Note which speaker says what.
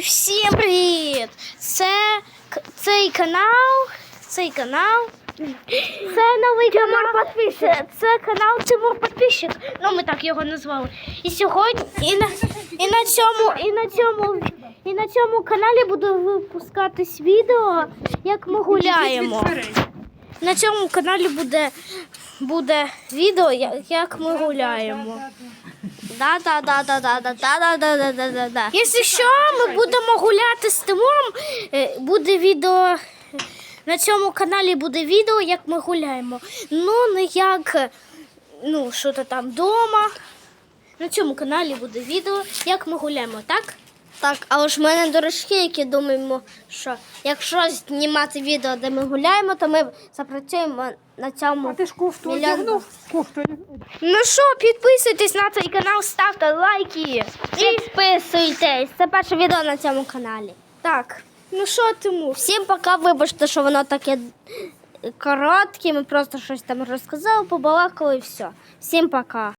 Speaker 1: всім привіт! Це цей канал. Цей канал. Це новий канал підписчик. Це канал Тимур Підписчик. Ну, ми так його назвали. І сьогодні і на, і на цьому, і на цьому, і на цьому каналі буде випускатись відео, як ми гуляємо. На цьому каналі буде, буде відео, як ми гуляємо. Да, да, да, да, да, да, да, да, да, да, да. Якщо що, ми будемо гуляти з Тимуром, буде відео. На цьому каналі буде відео, як ми гуляємо. Ну, не як ну, що то там вдома. На цьому каналі буде відео, як ми гуляємо, так?
Speaker 2: Так, а ось в мене дорожки, які думаємо, що якщо знімати відео, де ми гуляємо, то ми запрацюємо на цьому.
Speaker 3: А ти ж кофту одягнув? Кофту одягнув.
Speaker 1: Ну що, підписуйтесь на цей канал, ставте лайки.
Speaker 2: Підписуйтесь! Це перше відео на цьому каналі.
Speaker 1: Так, ну що, Тимур?
Speaker 2: Всім пока, вибачте, що воно таке коротке. Ми просто щось там розказали, побалакали і все. Всім пока.